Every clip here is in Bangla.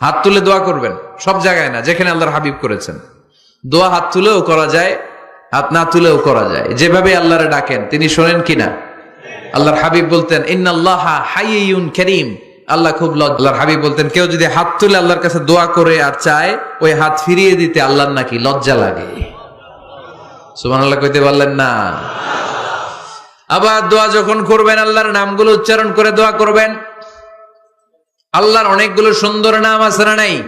হাত তুলে দোয়া করবেন, সব জায়গায় না, যেখানে আল্লাহর হাবিব করেছেন। দোয়া হাত তুলেও করা যায়, হাত না তুলেও করা যায়। যেভাবে আল্লাহরে ডাকেন, তিনি শোনেন কিনা? আল্লাহর হাবিব বলতেন, ইন্নাল্লাহ হাইয়ুন করিম। আল্লাহ খুব আল্লাহর হাবিব বলতেন, কেউ যদি হাত তুলে আল্লাহর কাছে দোয়া করে আর চায়, ওই হাত ফিরিয়ে দিতে আল্লাহর নাকি লজ্জা লাগে। সুমান আল্লাহ কইতে পারলেন না। আবার দোয়া যখন করবেন, আল্লাহর নামগুলো উচ্চারণ করে দোয়া করবেন আল্লাহর অনেকগুলো সুন্দর নাম আছে না নাই?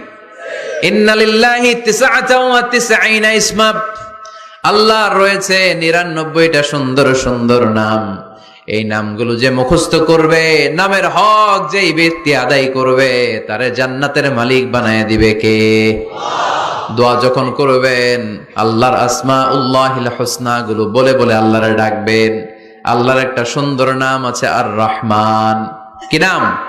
তিসঈনা রয়েছে নিরানব্বইটা সুন্দর সুন্দর নাম। এই নামগুলো যে মুখস্থ করবে, নামের হক যেই ব্যক্তি আদায় করবে, তারে জান্নাতের মালিক বানায় দিবে কে? দোয়া যখন করবেন, আল্লাহর আসমা উল্লাহিল হোসনা গুলো বলে বলে আল্লাহরে ডাকবেন। আল্লাহর একটা সুন্দর নাম আছে আর রহমান কি নাম?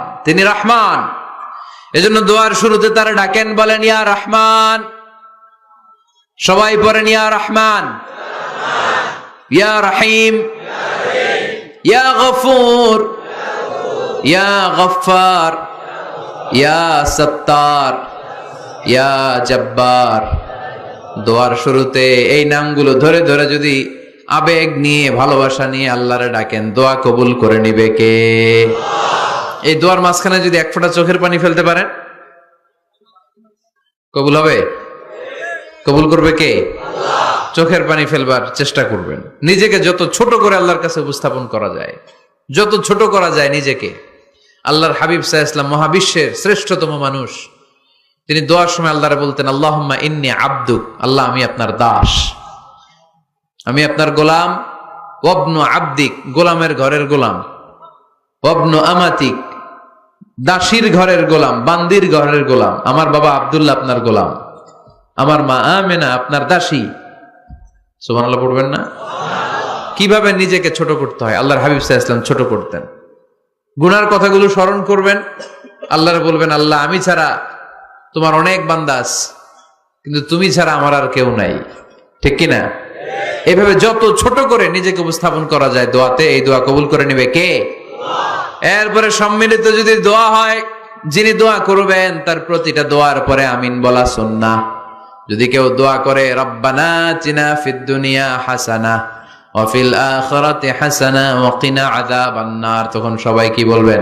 তিনি রহমান। এজন্য দোয়ার শুরুতে তারা ডাকেন, বলেন, ইয়া রহমান। সবাই পড়েন, ইয়া রহমান। ইয়া রহিম। ইয়া গফুর। ইয়া গফার ইয়া সত্তার। ইয়া জব্বার। দোয়ার শুরুতে এই নামগুলো ধরে ধরে যদি আবেগ নিয়ে, ভালোবাসা নিয়ে আল্লাহরে ডাকেন, দোয়া কবুল করে নিবে কে? এই দোয়ার মাঝখানে যদি এক ফোঁটা চোখের পানি ফেলতে পারেন কবুল হবে? কবুল করবে কে? চোখের পানি ফেলবার চেষ্টা করবেন। নিজেকে যত ছোট করে আল্লাহর কাছে উপস্থাপন করা যায় যত ছোট করা যায় নিজেকে। আল্লাহর হাবিব সাহা ইসলাম মহাবিশ্বের শ্রেষ্ঠতম মানুষ। তিনি দোয়ার সময় আল্লাহরে বলতেন আল্লাহম্মা ইন্নি আব্দু আল্লাহ আমি আপনার দাস। আমি আপনার গোলাম। ওবনু আব্দিক গোলামের ঘরের গোলাম। ওবনু আমাতিক দাসীর ঘরের গোলাম, বান্দির ঘরের গোলাম, আমার বাবা আব্দুল্লাহ আপনার গোলাম, আমার মা আমেনা আপনার দাসী। সুবহানাল্লাহ পড়বেন না? কীভাবে নিজেকে ছোট করতে হয়? আল্লাহর হাবিব সাহা ইসলাম ছোট করতেন। গুনার কথাগুলো স্মরণ করবেন। আল্লাহর বলবেন, আল্লাহ, আমি ছাড়া তোমার অনেক বান্দাস কিন্তু তুমি ছাড়া আমার আর কেউ নাই। ঠিক কিনা? এভাবে যত ছোট করে নিজেকে উপস্থাপন করা যায় দোয়াতে, এই দোয়া কবুল করে নেবে কে? এরপরে সম্মিলিত যদি দোয়া হয়, যিনি দোয়া করবেন, তার প্রতিটা দোয়ার পরে আমিন বলা সুন্না যদি কেউ দোয়া করে, রব্বানা চিনা ফিদ দুনিয়া হাসানা অফিল আখরাতে হাসানা ওয়াকিনা আযাবান নার তখন সবাই কি বলবেন?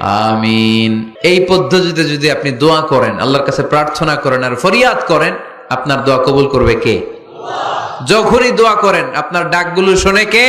আমিন। এই পদ্ধতিতে যদি আপনি দোয়া করেন, আল্লাহর কাছে প্রার্থনা করেন আর ফরিয়াদ করেন, আপনার দোয়া কবুল করবে কে? যখনই দোয়া করেন, আপনার ডাকগুলো শোনে কে?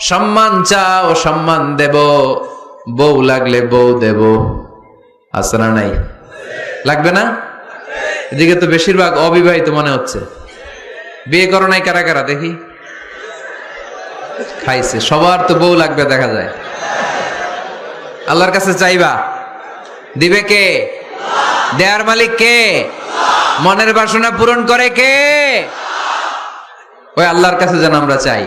সম্মান চাও, সম্মান দেব। বউ লাগলে বউ দেব। আছে না নাই? লাগবে না? এদিকে তো বেশিরভাগ অবিবাহিত মনে হচ্ছে। বিয়ে করো নাই কারা কারা, দেখি। খাইছে, সবার তো বউ লাগবে দেখা যায়। আল্লাহর কাছে চাইবা। দিবে কে? দেয়ার মালিক কে? মনের বাসনা পূরণ করে কে? ওই আল্লাহর কাছে যেন আমরা চাই।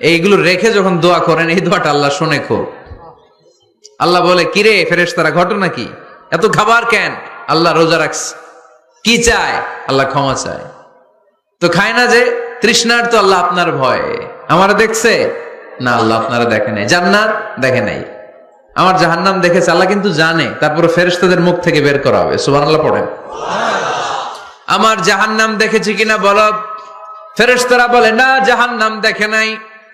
এইগুলো রেখে যখন দোয়া করেন, এই দোয়াটা আল্লাহ শুনে খুব আল্লাহ বলে, কিরে ফেরেস তারা ঘটনা কি? এত খাবার কেন? আল্লাহ রোজা রাখছে। কি চায়? আল্লাহ ক্ষমা চায়। তো খায় না যে, তৃষ্ণার তো আল্লাহ আপনার ভয়। আমার দেখছে? না, আল্লাহ আপনারা দেখে নাই। জান্নাত দেখে নাই। আমার জাহান্নাম দেখেছে, আল্লাহ কিন্তু জানে। তারপরে ফেরেশতাদের মুখ থেকে বের করা হবে। সুবহানাল্লাহ পড়েন। আমার জাহান্নাম দেখেছি কিনা বলো? ফেরেশতারা বলে, না, জাহান্নাম দেখে নাই।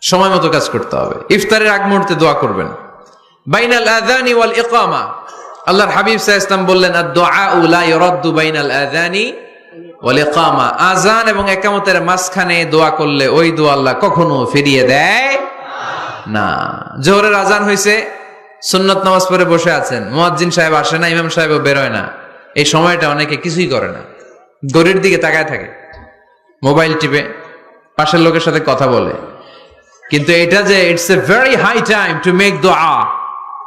সময় মতো কাজ করতে হবে। ইফতারের আগ মুহূর্তে দোয়া করবেন। বাইনাল আযানি ওয়াল ইকামা। আল্লাহর হাবিব আলাইহি ওয়াসাল্লাম বললেন বাইনাল আযানি ওয়াল ইকামা। আযান এবং ইকামতের মাঝখানে দোয়া করলে ওই দোয়া আল্লাহ কখনো ফিরিয়ে দেয় না। জোহরের আজান হয়েছে সুন্নত নামাজ পড়ে বসে আছেন। মুয়াজ্জিন সাহেব আসে না, ইমাম সাহেবও বেরোয় না। এই সময়টা অনেকে কিছুই করে না। গরির দিকে তাকায় থাকে। মোবাইল টিপে, পাশের লোকের সাথে কথা বলে। কিন্তু এটা যে it's a very high time to make দোয়া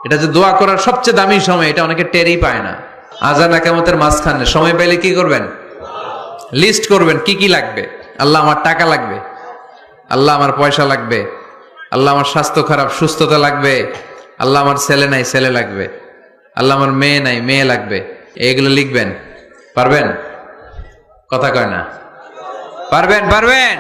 এটা যে দোয়া করার সবচেয়ে দামি সময়, এটা অনেকে টেরই পায় না। আজান একামতের মাঝখানে। সময় পেলে কি করবেন? লিস্ট করবেন, কি কি লাগবে? আল্লাহ আমার টাকা লাগবে। আল্লাহ আমার পয়সা লাগবে। আল্লাহ আমার স্বাস্থ্য খারাপ, সুস্থতা লাগবে। আল্লাহ আমার ছেলে নাই, ছেলে লাগবে। আল্লাহ আমার মেয়ে নাই, মেয়ে লাগবে। এইগুলো লিখবেন। পারবেন? কথা কয় না? পারবেন? পারবেন?